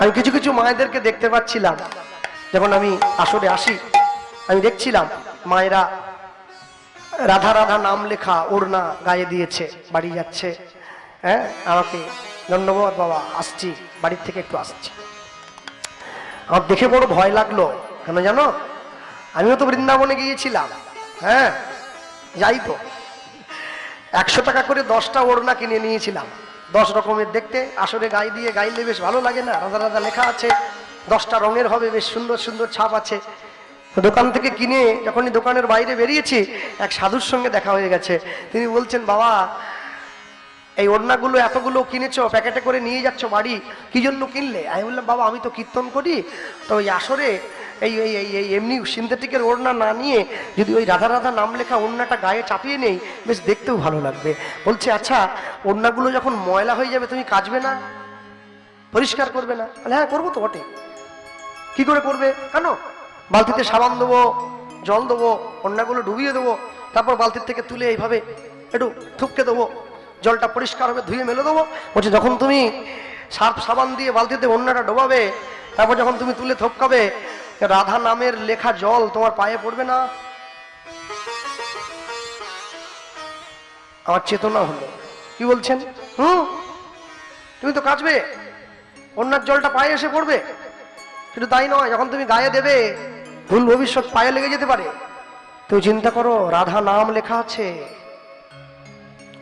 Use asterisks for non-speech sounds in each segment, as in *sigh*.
আমি কিছু কিছু মায়েদেরকে দেখতে পাচ্ছিলাম। যখন আমি আসরে আসি, আমি দেখছিলাম মায়েরা রাধা রাধা নাম লেখা ওড়না গায়ে দিয়েছে, বাড়ি যাচ্ছে। হ্যাঁ আমাকে ধন্যবাদ বাবা, আসছি, বাড়ির থেকে একটু আসছি। আমার দেখে বড় ভয় লাগল, কেন জানো? আমিও তো বৃন্দাবনে গিয়েছিলাম। হ্যাঁ যাই তো। একশো টাকা করে দশটা ওড়না কিনে নিয়েছিলাম। দশ রকমের দেখতে আসলে গায়ে দিয়ে গাইলে বেশ ভালো লাগে না? রাজা রাজা লেখা আছে, দশটা রঙের হবে, বেশ সুন্দর সুন্দর ছাপ আছে। দোকান থেকে কিনে যখনই দোকানের বাইরে বেরিয়েছি, এক সাধুর সঙ্গে দেখা হয়ে গেছে। তিনি বলছেন, বাবা এই ওড়নাগুলো এতগুলো কিনেছো, প্যাকেটে করে নিয়ে যাচ্ছ বাড়ি, কি জন্য কিনলে? আমি বললাম, বাবা, আমি তো কীর্তন করি, তো ওই আসরে এই এই এই এমনি সিনথেটিকের ওড়না না নিয়ে যদি ওই রাধা রাধা নাম লেখা ওড়নাটা গায়ে চাপিয়ে নেই, বেশ দেখতেও ভালো লাগবে। বলছে আচ্ছা ওড়নাগুলো যখন ময়লা হয়ে যাবে, তুমি কাচবে না? পরিষ্কার করবে না? হ্যাঁ করব তো বটে। কি করে করবে? কেন? বালতিতে সাবান দেবো, জল দেবো, ওড়নাগুলো ডুবিয়ে দেবো, তারপর বালতির থেকে তুলে এইভাবে একটু থুপকে দেবো। জলটা পরিষ্কার হবে, ধুয়ে মেলে দেবো। বলছে, যখন তুমি সার্ফ সাবান দিয়ে বালতিতে ওড়নাটা ডোবাবে, তারপর যখন তুমি তুলে থপকাবে, রাধা নামের লেখা জল তোমার পায়ে পড়বে না। আমার চেতনা হলো। কি বলছেন? হুম? তুমি তো কাচবে। অন্যার জলটা পায়ে এসে পড়বে। শুধু তাই নয়, যখন তুমি গায়ে দেবে, ভুল ভবিষ্যৎ পায়ে লেগে যেতে পারে। তুমি চিন্তা করো, রাধা নাম লেখা আছে।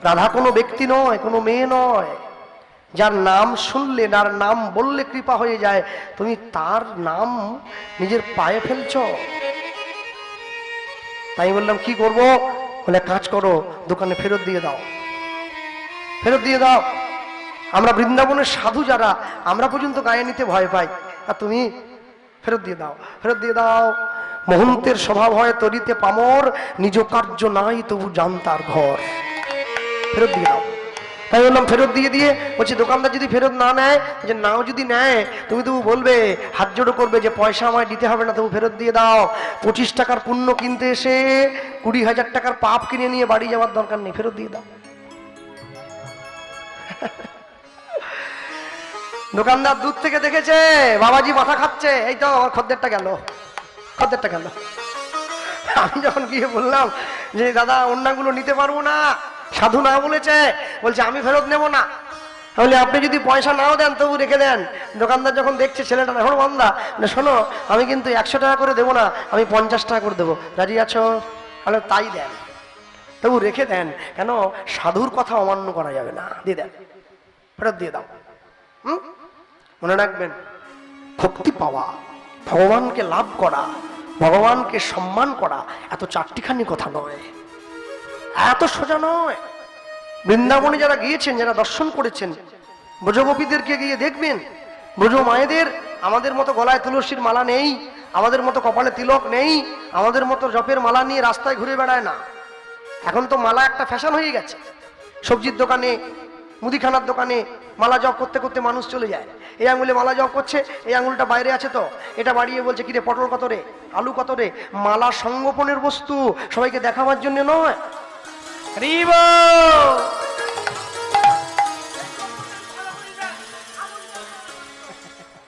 রাধা কোনো ব্যক্তি নয়, কোনো মেয়ে নয়। যার নাম শুনলে যার নাম বললে কৃপা হয়ে যায়। তুমি তার নাম নিজের পায়ে ফেলছ। তাই বললাম, কি করব? বলে, কাজ করো, দোকানে ফেরত দিয়ে দাও। ফেরত দিয়ে দাও। আমরা বৃন্দাবনের সাধু যারা, আমরা পর্যন্ত গায়ে নিতে ভয় পাই। আর তুমি ফেরত দিয়ে দাও, ফেরত দিয়ে দাও। মহন্তের স্বভাব হয় তরিতে পামর, নিজ কার্য নাই তবু জানতার ঘর। ফেরত দিয়ে দাও। তাই বললাম, ফেরত দিয়ে দিয়ে? বলছি, দোকানদার যদি ফেরত না নেয় যে নাও যদি নেয় তুমি তবু বলবে, হাত জোড়ো করবে যে পয়সা আমায় দিতে হবে না, তবু ফেরত দিয়ে দাও। পঁচিশ টাকার পুণ্য কিনতে এসে কুড়ি হাজার টাকার পাপ কিনে নিয়ে বাড়ি যাওয়ার দরকার নেই, ফেরত দিয়ে দাও। *laughs* দোকানদার দূর থেকে দেখেছে, বাবাজি মাথা খাচ্ছে। এই তো, আমার খদ্দেরটা গেল খদ্দেরটা গেল। আমি যখন গিয়ে বললাম যে, দাদা, অন্যগুলো নিতে পারব না। সাধু না বলেছে। বলছে, আমি ফেরত নেব না। তাহলে আপনি যদি পয়সা নাও দেন, তবু রেখে দেন। দোকানদার যখন দেখছে ছেলেটা, এখন বন্ধা মানে শোনো, আমি কিন্তু একশো টাকা করে দেবো না, আমি পঞ্চাশ টাকা করে দেবো। রাজি আছো? তাহলে তাই দেন। তবু রেখে দেন। কেন? সাধুর কথা অমান্য করা যাবে না। দিয়ে দেন। ফেরত দিয়ে দাও। হুম? মনে রাখবেন, ভক্তি পাওয়া, ভগবানকে লাভ করা, ভগবানকে সম্মান করা, এত চারটিখানি কথা নয়। এত সোজা নয়। বৃন্দাবনে যারা গিয়েছেন, যারা দর্শন করেছেন, ব্রজগোপীদেরকে গিয়ে দেখবেন, ব্রজ মায়েদের আমাদের মতো গলায় তুলসীর মালা নেই, আমাদের মতো কপালে তিলক নেই, আমাদের মতো জপের মালা নিয়ে রাস্তায় ঘুরে বেড়ায় না। এখন তো মালা একটা ফ্যাশন হয়ে গেছে। সবজির দোকানে, মুদিখানার দোকানে মালা জপ করতে করতে মানুষ চলে যায়। এই আঙুলে মালা জপ করছে, এই আঙুলটা বাইরে আছে তো। এটা বাড়িয়ে বলছে, কিরে পটল কত রে? আলু কত রে? মালা সংগোপনের বস্তু সবাইকে দেখাবার জন্য নয়। হরিব?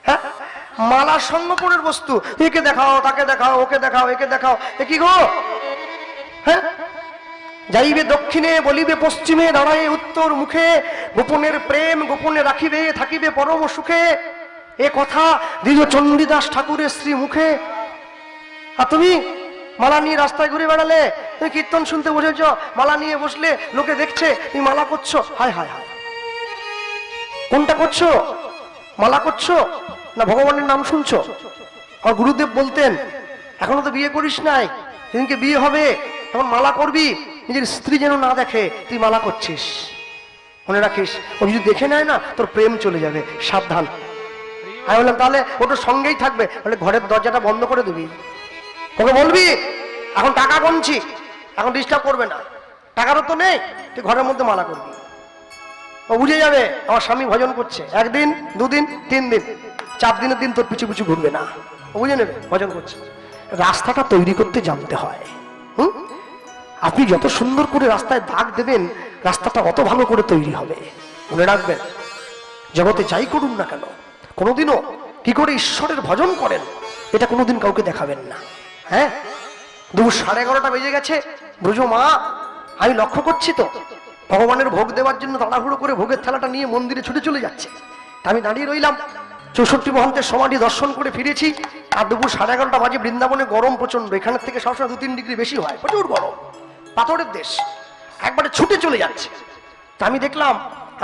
*laughs* মালা সংগোপনের বস্তু। একে দেখাও, তাকে দেখাও, ওকে দেখাও, একে দেখাও। এ কি গো? হ্যাঁ? যাইবে দক্ষিণে, বলিবে পশ্চিমে, দাঁড়ায় উত্তর মুখে। গোপনের প্রেম গোপনে রাখিবে, থাকিবে পরম সুখে। এ কথা দ্বিজ চণ্ডীদাস ঠাকুরের শ্রী মুখে আর তুমি? মালা নিয়ে রাস্তায় ঘুরে বেড়ালে, তুমি কীর্তন শুনতে বসেছ, মালা নিয়ে বসলে লোকে দেখছে, তুমি মালা করছ। হায় হায় হায়। কোনটা করছ? মালা করছ? না ভগবানের নাম শুনছো? আর গুরুদেব বলতেন, এখনও তো বিয়ে করিস নাই সেদিনকে বিয়ে হবে, তখন মালা করবি, নিজের স্ত্রী যেন না দেখে, তুই মালা করছিস। মনে রাখিস, ও যদি দেখে নেয় না, তোর প্রেম চলে যাবে, সাবধান। আমি বললাম, তাহলে ও তো সঙ্গেই থাকবে, তাহলে ঘরের দরজাটা বন্ধ করে দিবি। ওকে বলবি, এখন টাকা গুনছি, এখন ডিস্টার্ব করবে না। টাকারও তো নেই, তুই ঘরের মধ্যে মালা করবি। ও বুঝে যাবে, আমার স্বামী ভজন করছে। একদিন, দুদিন, তিন দিন, চার দিনের দিন তোর পিছু পিছু ঘুরবে না। ও বুঝে নেবে, ভজন করছে। রাস্তাটা তৈরি করতে জানতে হয়। হুম? আপনি যত সুন্দর করে রাস্তায় দাগ দেবেন, রাস্তাটা অত ভালো করে তৈরি হবে। মনে রাখবেন, জগতে যাই করুন না কেন, কোনোদিনও কি করে ঈশ্বরের ভজন করেন, এটা কোনোদিন কাউকে দেখাবেন না। হ্যাঁ? দুপুর সাড়ে এগারোটা বেজে গেছে। বুঝো মা, আমি লক্ষ্য করছি তো, ভগবানের ভোগ দেওয়ার জন্য তাড়াহুড়ো করে ভোগের থালাটা নিয়ে মন্দিরে ছুটে চলে যাচ্ছে। আমি দাঁড়িয়ে রইলাম, চৌষট্টি মহন্তের সমাধি দর্শন করে ফিরেছি, আর দুপুর সাড়ে এগারোটা বাজে বৃন্দাবনে গরম প্রচণ্ড এখানের থেকে সবসময় দু তিন ডিগ্রি বেশি হয়, প্রচুর গরম। পাথরের দেশ, একবারে ছুটে চলে যাচ্ছে। তা আমি দেখলাম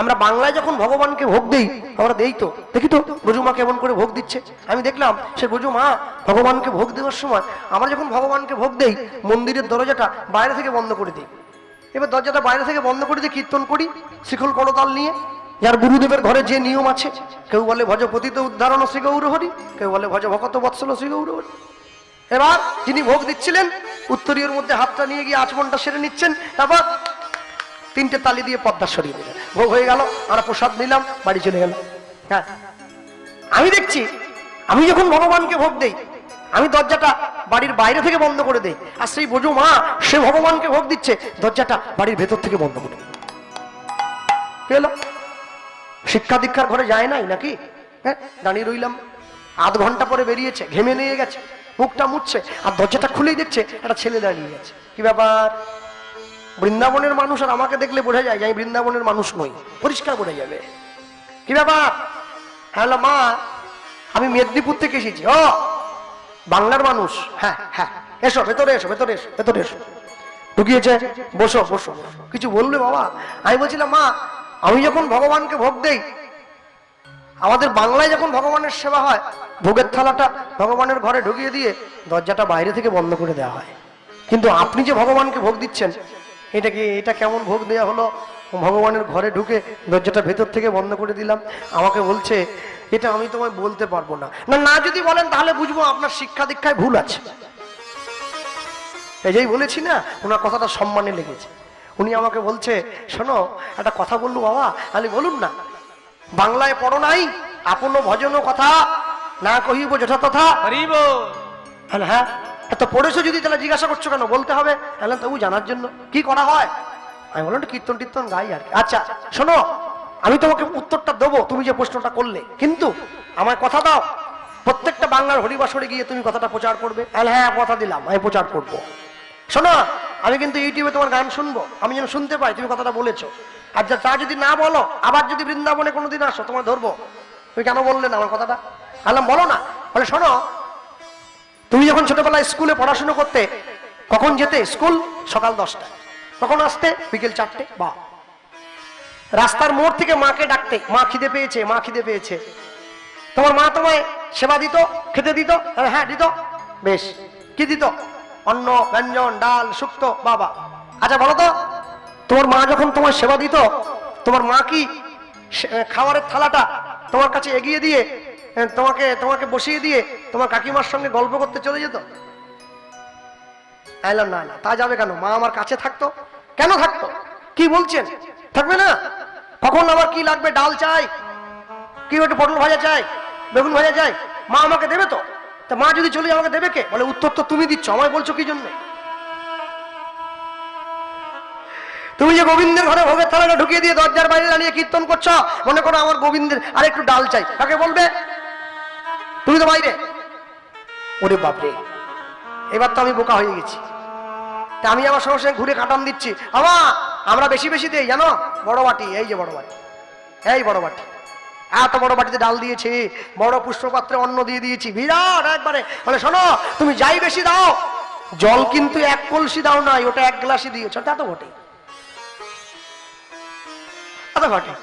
আমরা বাংলায় যখন ভগবানকে ভোগ দেই, আমরা দেই তো। দেখি তো ব্রজমা কেমন করে ভোগ দিচ্ছে। আমি দেখলাম, সে ব্রজমা ভগবানকে ভোগ দেওয়ার সময় আমরা যখন ভগবানকে ভোগ দেই, মন্দিরের দরজাটা বাইরে থেকে বন্ধ করে দিই। এবার দরজাটা বাইরে থেকে বন্ধ করে দিয়ে কীর্তন করি, শিখল করতাল নিয়ে। যার গুরুদেবের ঘরে যে নিয়ম আছে, কেউ বলে ভজ পতিত উদ্ধারণ শ্রী গৌর হরি কেউ বলে ভজ ভকত বৎসল শ্রী গৌর হরি এবার যিনি ভোগ দিচ্ছিলেন, উত্তরীয়র মধ্যে হাতটা নিয়ে গিয়ে আচমনটা সেরে নিচ্ছেন, তারপর তিনটে তালি দিয়ে পদ্মা সরিয়ে দিলেন। ভোগ হয়ে গেল, আমরা প্রসাদ নিলাম, বাড়ি চলে গেল। হ্যাঁ। আমি দেখছি, আমি যখন ভগবানকে ভোগ দেই, আমি দরজাটা বাড়ির বাইরে থেকে বন্ধ করে দেই, আর সেই বোঝো মা, সে ভগবানকে ভোগ দিচ্ছে, দরজাটা বাড়ির ভেতর থেকে বন্ধ করে হলো? শিক্ষা দীক্ষার ঘরে যায় নাই নাকি? হ্যাঁ দাঁড়িয়ে রইলাম। আধ ঘণ্টা পরে বেরিয়েছে, ঘেমে নিয়ে গেছে, মুখটা মুছছে, আর দরজাটা খুলেই দেখছে, একটা ছেলে দাঁড়িয়ে গেছে কি ব্যাপার? বৃন্দাবনের মানুষ আর আমাকে দেখলে বোঝা যায় যে আমি বৃন্দাবনের মানুষ নই। পরিষ্কার বোঝা যাবে। কি ব্যাপার? হ্যালো, মা, আমি মেদিনীপুর থেকে এসেছি। ও, বাংলার মানুষ। হ্যাঁ হ্যাঁ। এসো, ভেতরে এসো ভেতরে এসো ভেতরে এসো। ঢুকিয়েছে? বসো বসো। কিছু বললে বাবা? আমি বলছিলাম, মা, আমি যখন ভগবানকে ভোগ দেই, আমাদের বাংলায় যখন ভগবানের সেবা হয়, ভোগের থালাটা ভগবানের ঘরে ঢুকিয়ে দিয়ে দরজাটা বাইরে থেকে বন্ধ করে দেওয়া হয়। কিন্তু আপনি যে ভগবানকে ভোগ দিচ্ছেন এটা কি এটা কেমন ভোগ দেওয়া হলো? ভগবানের ঘরে ঢুকে দরজাটা ভেতর থেকে বন্ধ করে দিলাম। আমাকে বলছে এটা আমি তোমায় বলতে পারব না। না না যদি বলেন তাহলে বুঝব আপনার শিক্ষা দীক্ষায় ভুল আছে। এই যেই বলেছি না ওনার কথাটা সম্মানে লেগেছে। উনি আমাকে বলছে শোনো একটা কথা বললু বাবা আমি বলুন না। বাংলায় পড়ো নাই আপন ভজন কথা না কহিব যথাতথা। হরিব হ্যাঁ। হ্যাঁ এত পড়েছো যদি, তাহলে জিজ্ঞাসা করছ কেন? বলতে হবে। হ্যাঁ তবু জানার জন্য। কি করা হয়? আমি বললাম কীর্তন টীর্তন গাই আর আচ্ছা শোনো, আমি তোমাকে উত্তরটা দেবো, তুমি যে প্রশ্নটা করলে। কিন্তু আমার কথা দাও। প্রত্যেকটা বাংলার হরিবাসরে গিয়ে তুমি কথাটা প্রচার করবে। হ্যাঁ হ্যাঁ কথা দিলাম, আমি প্রচার করব। শোনো, আমি কিন্তু ইউটিউবে তোমার গান শুনব। আমি যেন শুনতে পাই, তুমি কথাটা বলেছ। আর তা যদি না বলো, আবার যদি বৃন্দাবনে কোনোদিন আসো তোমার ধরবো। তুমি কেন বললে না আমার কথাটা? আলাম বলো না। বলে, শোনো তুমি যখন ছোটবেলায় স্কুলে পড়াশোনা করতে কখন যেতে? স্কুল সকাল দশটা কখন আসতে? বিকেল চারটে বা। রাস্তার মোড় থেকে মাকে ডাকতে মা খিদে পেয়েছে মা খিদে পেয়েছে। তোমার মা তোমায় সেবা দিত খেতে দিত? হ্যাঁ, দিত। বেশ কি দিত? অন্ন ব্যঞ্জন ডাল শুক্তো বাবা। আচ্ছা বলো তো তোমার মা যখন তোমার সেবা দিত তোমার মা কি খাবারের থালাটা তোমার কাছে এগিয়ে দিয়ে তোমাকে তোমাকে বসিয়ে দিয়ে তোমার কাকিমার সঙ্গে গল্প করতে চলে যেত। এলাম না না, তা যাবে কেন? মা আমার কাছে থাকতো। কেন থাকতো? কি বলছেন? থাকবে না? কখন আমার কি লাগবে? ডাল চাই? কি একটু পটল ভাজা চাই? বেগুন ভাজা চাই? মা আমাকে দেবে তো? তা মা যদি চলে আমাকে দেবে কে? বলে, উত্তর তো তুমি দিচ্ছ, আমায় বলছো কি জন্য? তুমি যে গোবিন্দের ঘরে ভোগের থালাটা ঢুকিয়ে দিয়ে দরজার বাইরে দাঁড়িয়ে কীর্তন করছ, মনে করো আমার গোবিন্দের আর একটু ডাল চাই। তাকে বলবে? তুমি তো বাইরে। ওরে বাপরে, এবার তো আমি বোকা হয়ে গেছি। তা আমি আমার সঙ্গে সঙ্গে ঘুরে কাটান দিচ্ছি। আমা আমরা বেশি বেশি দেই, জানো? বড় বাটি, এই যে বড় বাটি। এই বড় বাটি। এত বড় বাটিতে ডাল দিয়েছি, বড় পুষ্পপাত্রে অন্ন দিয়ে দিয়েছি। বিরাট একবারে। বলে, শোনো, তুমি যাই বেশি দাও, জল কিন্তু এক কলসি দাও নাই, ওটা এক গ্লাসই দিয়েছ। তা তো বটে তা তো বটে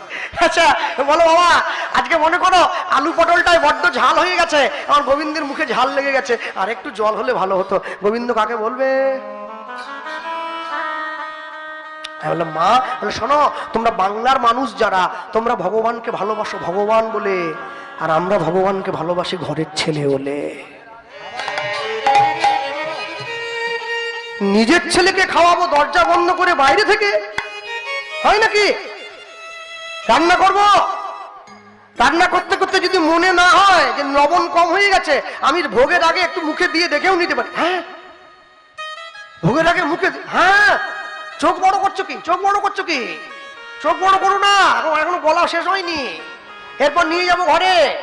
আচ্ছা বলো বাবা, আজকে মনে করো আলু পটলটায় বড্ড ঝাল হয়ে গেছে, আমার গোবিন্দের মুখে ঝাল লেগে গেছে, আর একটু জল হলে ভালো হতো। গোবিন্দ কাকে বলবে? মা, বলে, শোনো, তোমরা বাংলার মানুষ যারা, তোমরা ভগবানকে ভালোবাসো, ভগবান বলে, আর আমরা ভগবানকে ভালোবাসি ঘরের ছেলে বলে। নিজের ছেলেকে খাওয়াবো, দরজা বন্ধ করে বাইরে থেকে? হয় নাকি? রান্না করব? রান্না করতে করতে যদি মনে না হয় যে লবণ কম হয়ে গেছে, আমি ভোগের আগে একটু মুখে দিয়ে দেখেও নিতে পারি। হ্যাঁ? ভোগের আগে মুখে হ্যাঁ? চোখ বড় করছ কি? চোখ বড় করছ কি? চোখ বড় করো না এখন গলা শেষ হয়নি। এরপর নিয়ে যাব ঘরে।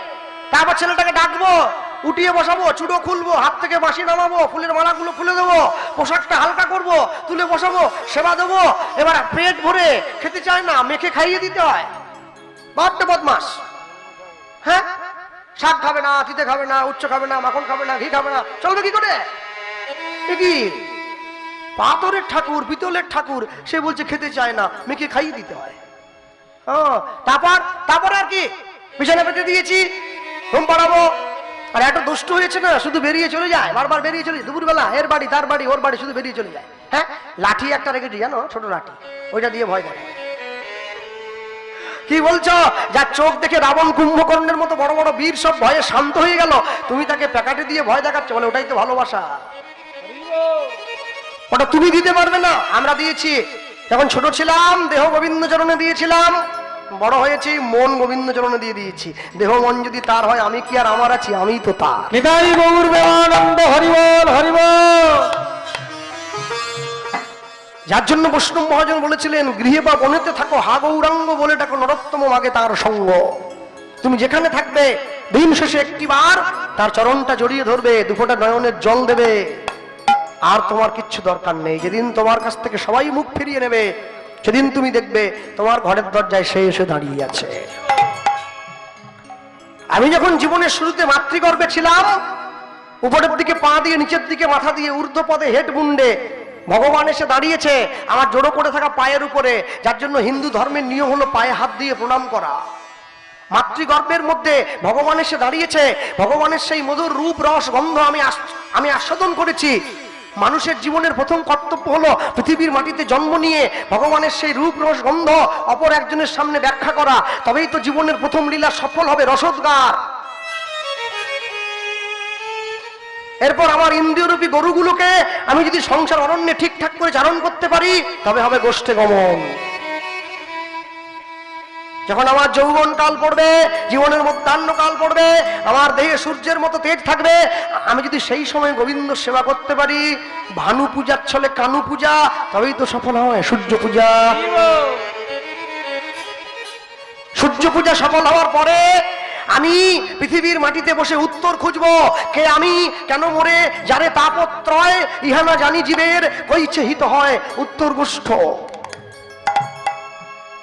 তারপর ছেলেটাকে ডাকবো। উঠিয়ে বসাবো, চুড়ো খুলবো, হাত থেকে বাঁশি নামাবো, ফুলের মালাগুলো খুলে দেবো, পোশাকটা হালকা করব, তুলে বসাবো, সেবা দেবো, এবার পেট ভরে খেতে চায় না, মেখে খাইয়ে দিতে হয়। বড্ড বদমাস। হ্যাঁ? শাক খাবে না, তিতে খাবে না, উচ্চ খাবে না, মাখন খাবে না, ঘি খাবে না চলবে কি করে কি? পাথরের ঠাকুর, পিতলের ঠাকুর, সে বলছে খেতে চায় না, মেখে খাইয়ে দিতে হয়। হ্যাঁ তারপর তারপর আর কি? বিছানা পেতে দিয়েছি, ঘুম পাড়াবো। আর এত দুষ্ট হয়েছে না, শুধু বেরিয়ে চলে যায়, বারবার বেরিয়ে চলে যায়, দুপুরবেলা এর বাড়ি, তার বাড়ি, ওর বাড়ি শুধু বেরিয়ে চলে যায়। হ্যাঁ? লাঠি একটা রেখেছি জানো? ছোট লাঠি। ওইটা দিয়ে ভয় দেয় কি বলছো? যার চোখ দেখে রাবণ কুম্ভকর্ণের মতো বড় বড় বীর সব ভয়ে শান্ত হয়ে গেল। তুমি তাকে প্যাকাটে দিয়ে ভয় দেখাচ্ছ বলে ওটাই তো ভালোবাসা। ওটা তুমি দিতে পারবে না। আমরা দিয়েছি। যখন ছোট ছিলাম, দেহ গোবিন্দ চরণে দিয়েছিলাম। বড় হয়েছি মন গোবিন্দ চরণে দিয়ে দিয়েছি। দেহ মন যদি তার হয় আমি কি আর আমার আছি? আমি তো তার। নিতাই গৌর প্রেমানন্দ হরিবল হরিবল। যার জন্য বৈষ্ণব মহাজন বলেছিলেন গৃহে বা বনেতে থাকো হা গৌরাঙ্গ বলে ডাকো নরোত্তম মাগে তার সঙ্গ। তুমি যেখানে থাকবে দিন শেষে একটি বার তার চরণটা জড়িয়ে ধরবে দুফোটা নয়নের জল দেবে। আর তোমার কিচ্ছু দরকার নেই। যেদিন তোমার কাছ থেকে সবাই মুখ ফিরিয়ে নেবে সেদিন তুমি দেখবে তোমার ঘরের দরজায় সে এসে দাঁড়িয়ে আছে। আমি যখন জীবনের শুরুতে মাতৃগর্ভে ছিলাম, উপরের দিকে পা দিয়ে নিচের দিকে মাথা দিয়ে ঊর্ধ্ব পদে হেড মুন্ডে ভগবান এসে দাঁড়িয়েছে আমার জোড়ো করে থাকা পায়ের উপরে, যার জন্য হিন্দু ধর্মের নিয়ম হলো পায়ে হাত দিয়ে প্রণাম করা। মাতৃগর্ভের মধ্যে ভগবান এসে দাঁড়িয়েছে, ভগবানের সেই মধুর রূপ, রস, গন্ধ আমি আমি আস্বাদন করেছি। মানুষের জীবনের প্রথম কর্তব্য হলো পৃথিবীর মাটিতে জন্ম নিয়ে ভগবানের সেই রূপ রস গন্ধ অপর একজনের সামনে ব্যাখ্যা করা, তবেই তো জীবনের প্রথম লীলা সফল হবে, রসদগার। এরপর আমার ইন্দ্রিয়রূপী গরুগুলোকে আমি যদি সংসার অরণ্যে ঠিকঠাক করে চারণ করতে পারি, তবে হবে গোষ্ঠে গমন। যখন আমার যৌবন কাল পড়বে, জীবনের কাল পড়বে, আমার দেহে সূর্যের মতো তেজ থাকবে, আমি যদি সেই সময় গোবিন্দ সেবা করতে পারি, ভানু পূজার ছলে কানু পূজা, তবেই তো সফল হয়, সূর্য পূজা। সূর্য পূজা সফল হওয়ার পরে আমি পৃথিবীর মাটিতে বসে উত্তর খুঁজবো, কে আমি, কেন মরে, যারে তাপত্রয় ইহানা জানি জীবের কইছে হিত হয় উত্তর গোষ্ঠ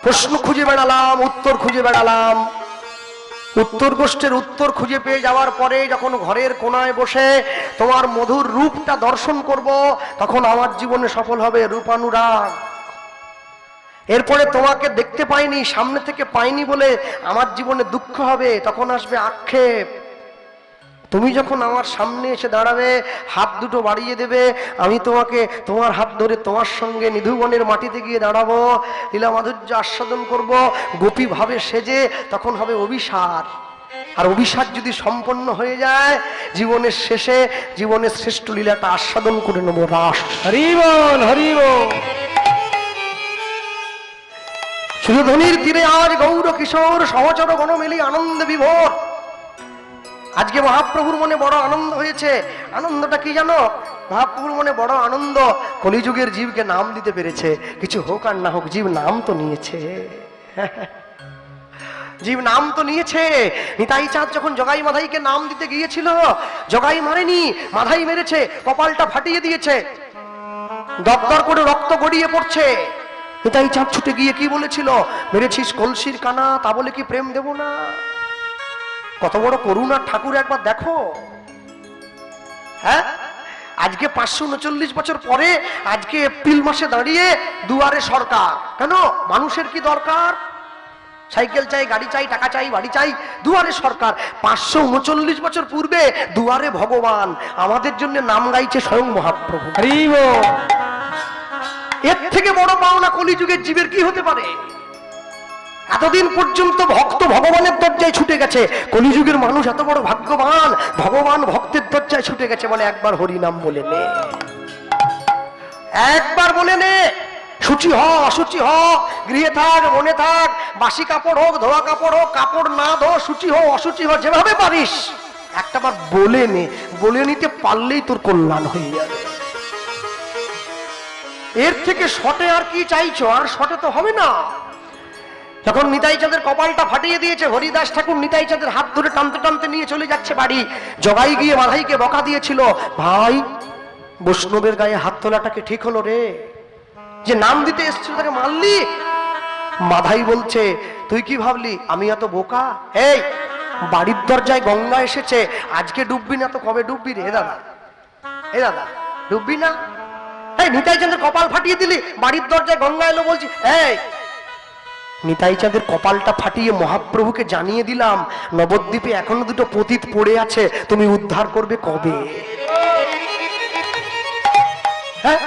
প্রশ্ন খুঁজে বেড়ালাম, উত্তর খুঁজে বেড়ালাম। উত্তর গোষ্ঠের উত্তর খুঁজে পেয়ে যাওয়ার পরে যখন ঘরের কোনায় বসে তোমার মধুর রূপটা দর্শন করব, তখন আমার জীবনে সফল হবে রূপানুরাগ। এরপরে তোমাকে দেখতে পাইনি, সামনে থেকে পাইনি বলে আমার জীবনে দুঃখ হবে, তখন আসবে আক্ষেপ। তুমি যখন আমার সামনে এসে দাঁড়াবে হাত দুটো বাড়িয়ে দেবে আমি তোমাকে তোমার হাত ধরে তোমার সঙ্গে নিধুবনের মাটিতে গিয়ে দাঁড়াবো লীলা মাধুর্য আস্বাদন করব গোপী ভাবে সেজে তখন হবে অভিসার। আর অভিসার যদি সম্পন্ন হয়ে যায় জীবনের শেষে জীবনের শ্রেষ্ঠ লীলাটা আস্বাদন করে নেব রাস। হরিবল হরিবল শুধু ধনির তীরে আজ গৌর কিশোর সহচর গণমেলি আনন্দ বিভোর। আজকে মহাপ্রভুর মনে বড় আনন্দ হয়েছে। আনন্দটা কি জানো? মহাপ্রভুর মনে বড় আনন্দ কলিযুগের জীবকে নাম দিতে পেরেছে। কিছু হোক আর না হোক, জীব নাম তো নিয়েছে। জীব নাম তো নিয়েছে। নিতাই চাঁদ যখন জগাই মাধাইকে নাম দিতে গিয়েছিল, জগাই মারেনি, মাধাই মেরেছে, কপালটা ফাটিয়ে দিয়েছে। দরদর করে রক্ত গড়িয়ে পড়ছে। নিতাই চাঁদ ছুটে গিয়ে কি বলেছিল? মেরেছিস কলসির কানা, তা বলে কি প্রেম দেব না? কত বড় করুণার ঠাকুর একবার দেখো। হ্যাঁ? আজকে পাঁচশো উনচল্লিশ বছর পরে আজকে এপ্রিল মাসে দাঁড়িয়ে দুয়ারে সরকার। কেন? মানুষের কি দরকার? সাইকেল চাই গাড়ি চাই টাকা চাই বাড়ি চাই দুয়ারে সরকার। পাঁচশো উনচল্লিশ বছর পূর্বে দুয়ারে ভগবান। আমাদের জন্য নাম গাইছে স্বয়ং মহাপ্রভু। এর থেকে বড় পাওনা কলিযুগের জীবের কি হতে পারে? এতদিন পর্যন্ত ভক্ত ভগবানের দরজায় ছুটে গেছে। কলিযুগের মানুষ এত বড় ভাগ্যবান। ভগবান ভক্তের দরজায় ছুটে গেছে বলে একবার হরি নাম বলে নে। একবার বলে নে। সূচি হ অসুচি হ। গৃহে থাক মনে থাক। বাসি কাপড় হোক, ধোয়া কাপড় হোক, কাপড় না ধো, সূচি হোক অসুচি হোক যেভাবে পারিস। একটাবার বলে নে। বলে নিতে পারলেই তোর কল্যাণ হয়ে যাবে। এর থেকে শটে আর কি চাইছো? আর শটে তো হবে না। যখন নিতাই চাঁদের কপালটা ফাটিয়ে দিয়েছে, হরিদাস ঠাকুর নিতাই চাঁদের হাত ধরে টানতে টানতে নিয়ে চলে যাচ্ছে বাড়ি। জগাই গিয়ে মাধাইকে বকা দিয়েছিল, ভাই, বৈষ্ণবের গায়ে হাত তোলাটাকে ঠিক হলো রে? যে নাম দিতে এসেছিল তাকে মারলি? মাধাই বলছে, তুই কি ভাবলি, আমি এত বোকা? এই, বাড়ির দরজায় গঙ্গা এসেছে, আজকে ডুববি না তো কবে ডুববি রে? দাদা এ দাদা, ডুববি না? এই, নিতাই চাঁদের কপাল ফাটিয়ে দিলি, বাড়ির দরজায় গঙ্গা এলো বলছি, এই নিতাই চাঁদের কপালটা ফাটিয়ে মহাপ্রভুকে জানিয়ে দিলাম, নবদ্বীপে এখনও দুটো পতিত পড়ে আছে, তুমি উদ্ধার করবে কবে? হ্যাঁ?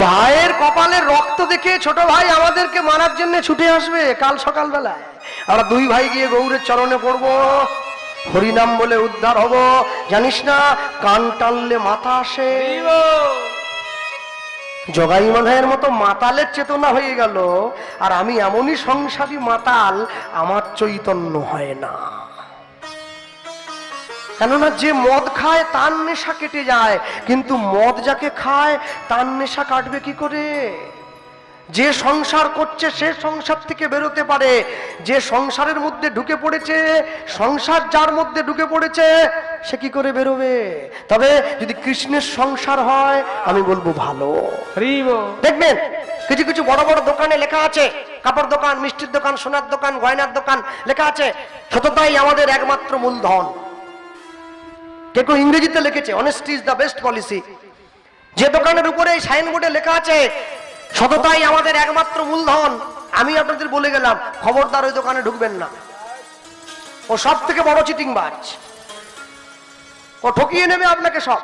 ভাইয়ের কপালে রক্ত দেখে ছোট ভাই আমাদেরকে মারার জন্য ছুটে আসবে কাল সকালবেলায়। আমরা দুই ভাই গিয়ে গৌরের চরণে পড়ব, হরিনাম বলে উদ্ধার হব। জানিস না, কান টানলে মাথা আসে। জগাই মাধায়ের মতো মাতালের চেতনা হয়ে গেল, আর আমি এমনই সংসারী মাতাল, আমার চৈতন্য হয় না। কেননা যে মদ খায়, তার নেশা কেটে যায়, কিন্তু মদ যাকে খায়, তার নেশা কাটবে কি করে? যে সংসার করছে সে সংসার থেকে বেরোতে পারে। যে সংসারের মধ্যে ঢুকে পড়েছে সংসার যার মধ্যে ঢুকে পড়েছে সে কি করে বেরোবে? তবে যদি কৃষ্ণের সংসার হয় আমি বলব ভালো। দেখবেন কিছু কিছু বড় বড় দোকানে লেখা আছে কাপড় দোকান মিষ্টির দোকান সোনার দোকান গয়নার দোকান লেখা আছে সততাই আমাদের একমাত্র মূলধন। কে কেউ ইংরেজিতে লিখেছে honesty is the best policy যে দোকানের উপরে সাইনবোর্ডে লেখা আছে সততাই আমাদের একমাত্র মূলধন। আমি আপনাদের বলে গেলাম, খবরদার ওই দোকানে ঢুকবেন না। ও সব থেকে বড় চিটিং বাজ ও ঠকিয়ে নেবে আপনাকে সব।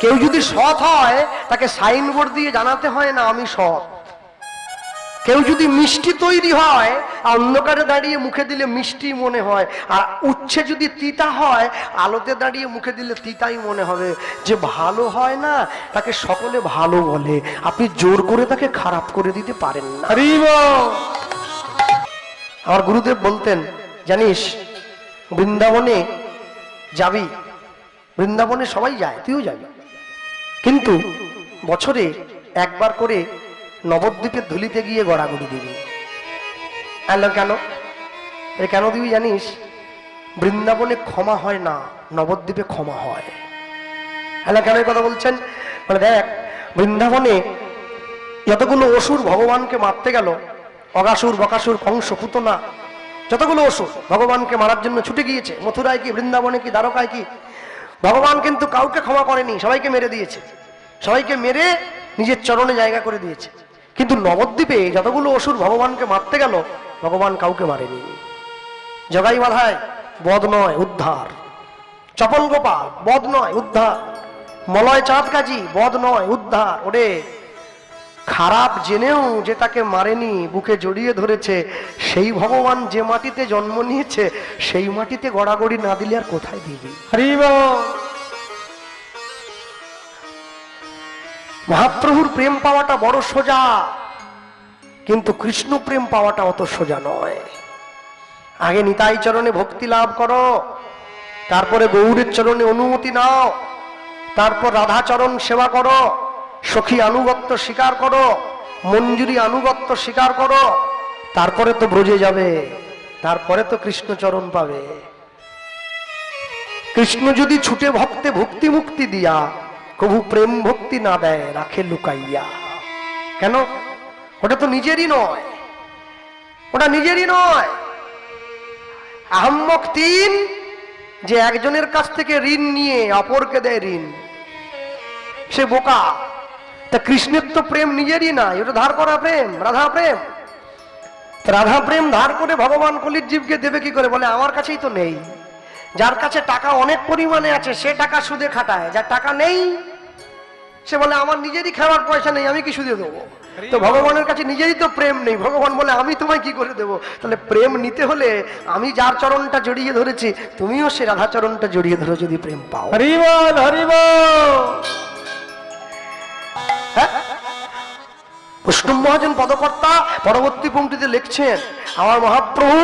কেউ যদি সৎ হয়, তাকে সাইনবোর্ড দিয়ে জানাতে হয় না আমি সৎ। কেউ যদি মিষ্টি তৈরি হয় আর অন্ধকারে দাঁড়িয়ে মুখে দিলে মিষ্টি মনে হয় আর উচ্ছে যদি তিতা হয় আলোতে দাঁড়িয়ে মুখে দিলে তিতাই মনে হবে। যে ভালো হয় না তাকে সকলে ভালো বলে। আপনি জোর করে তাকে খারাপ করে দিতে পারেন না। আমার গুরুদেব বলতেন জানিস বৃন্দাবনে যাবি বৃন্দাবনে সবাই যায় তুইও যাবি। কিন্তু বছরে একবার করে নবদ্বীপের ধুলিতে গিয়ে গড়াগড়ি দিবি। আলো কেন? এ কেন দিবি জানিস? বৃন্দাবনে ক্ষমা হয় না, নবদ্বীপে ক্ষমা হয়। হ্যালো কেন কথা বলছেন? মানে দেখ, বৃন্দাবনে যতগুলো অসুর ভগবানকে মারতে গেল, অগাসুর, বকাসুর, কংস, পুতনা, যতগুলো অসুর ভগবানকে মারার জন্য ছুটে গিয়েছে, মথুরায় কি, বৃন্দাবনে কি, দ্বারকায় কি, ভগবান কিন্তু কাউকে ক্ষমা করেনি, সবাইকে মেরে দিয়েছে। সবাইকে মেরে নিজের চরণে জায়গা করে দিয়েছে। কিন্তু নবদ্বীপে যতগুলো অসুর ভগবানকে মারতে গেল, ভগবান কাউকে মারেনি। জগাই বাধায় বদ নয়, উদ্ধার। চপল গোপাল বদ নয়, উদ্ধার। মলয় চাঁদ কাজী বদ নয়, উদ্ধার। ওরে, খারাপ জেনেও যে তাকে মারেনি, বুকে জড়িয়ে ধরেছে, সেই ভগবান যে মাটিতে জন্ম নিয়েছে, সেই মাটিতে গড়াগড়ি না দিলে আর কোথায় দিবি? হরিব মহাপ্রভুর প্রেম পাওয়াটা বড় সোজা, কিন্তু কৃষ্ণ প্রেম পাওয়াটা অত সোজা নয়। আগে নিতাই চরণে ভক্তি লাভ করো, তারপরে গৌরের চরণে অনুমতি নাও, তারপর রাধাচরণ সেবা করো, সখী আনুগত্য স্বীকার করো, মঞ্জুরি আনুগত্য স্বীকার করো, তারপরে তো ব্রজে যাবে, তারপরে তো কৃষ্ণচরণ পাবে। কৃষ্ণ যদি ছুটে ভক্তে ভক্তি মুক্তি দিয়া কবু প্রেম ভক্তি না দেয়, রাখে লুকাইয়া। কেন? ওটা তো নিজেরই নয়। ওটা নিজেরই নয়। আহম্মক তিন যে একজনের কাছ থেকে ঋণ নিয়ে অপরকে দেয় ঋণ, সে বোকা। তা কৃষ্ণের তো প্রেম নিজেরই না এটা ধার করা প্রেম, রাধা প্রেম। রাধা প্রেম ধার করে ভগবান কলির জীবকে দেবে কি করে? বলে, আমার কাছেই তো নেই। যার কাছে টাকা অনেক পরিমাণে আছে সে টাকা সুদে খাটায়। যার টাকা নেই সে বলে আমার নিজেরই খাবার পয়সা নেই আমি কি সুদে দেবো? তো ভগবানের কাছে নিজেরই তো প্রেম নেই। ভগবান বলে আমি তোমায় কি করে দেবো? তাহলে প্রেম নিতে হলে আমি যার চরণটা জড়িয়ে ধরেছি তুমিও সে রাধা চরণটা জড়িয়ে ধরো যদি প্রেম পাও। হরিবল হরিব বৈষ্ণব মহাজন পদকর্তা পরবর্তী পঙ্ক্তিতে লিখছেন আমার মহাপ্রভু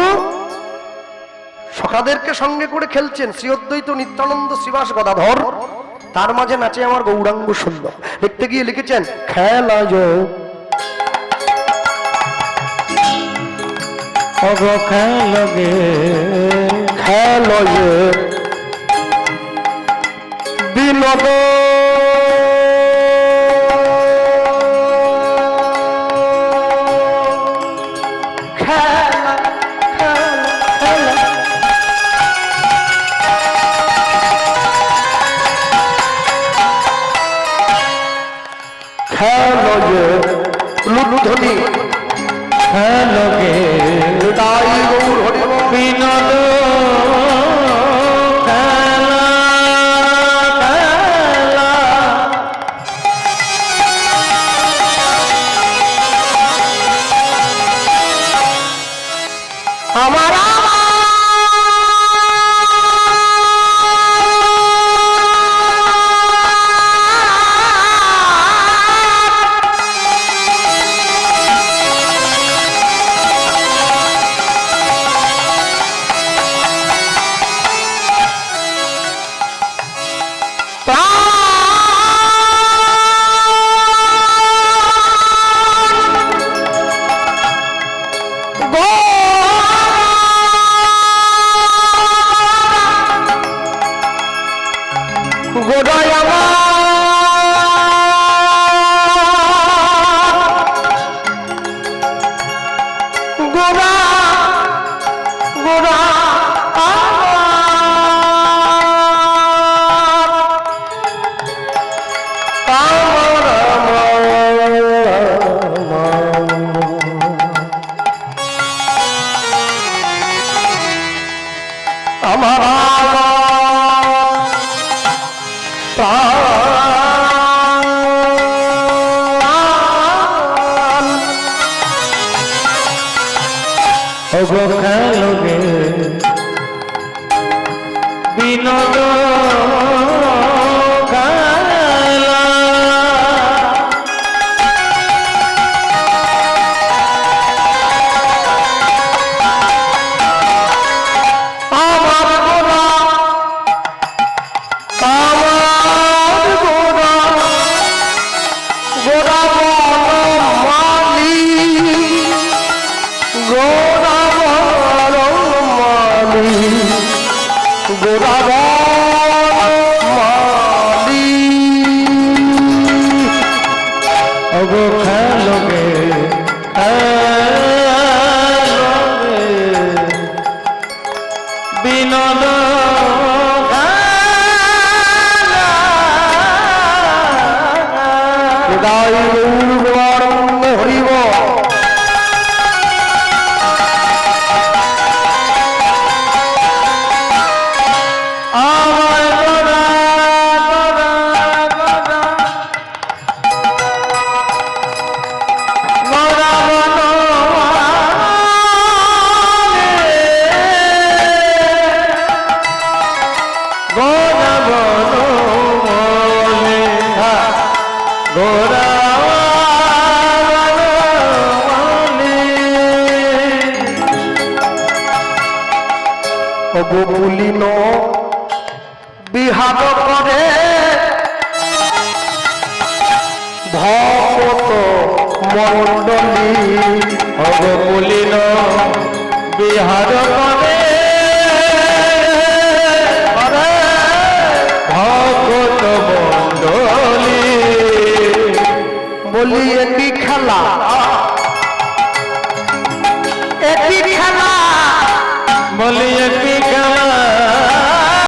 সখাদেরকে সঙ্গে করে খেলছেন শ্রীঅদ্বৈত নিত্যানন্দ শ্রীবাস গদাধর। তার মাঝে নাচে আমার গৌরাঙ্গ সুন্দর দেখতে গিয়ে লিখেছেন খেলা খেলগে বিনোদন হ্যাঁ লগে লুধ্বনি হ্যাঁ লগে। তাই গৌর হরি বিনোদ গোপুলিন বিহাদ করে ভকত মণ্ডলী গোপুলিন বিহাদ করে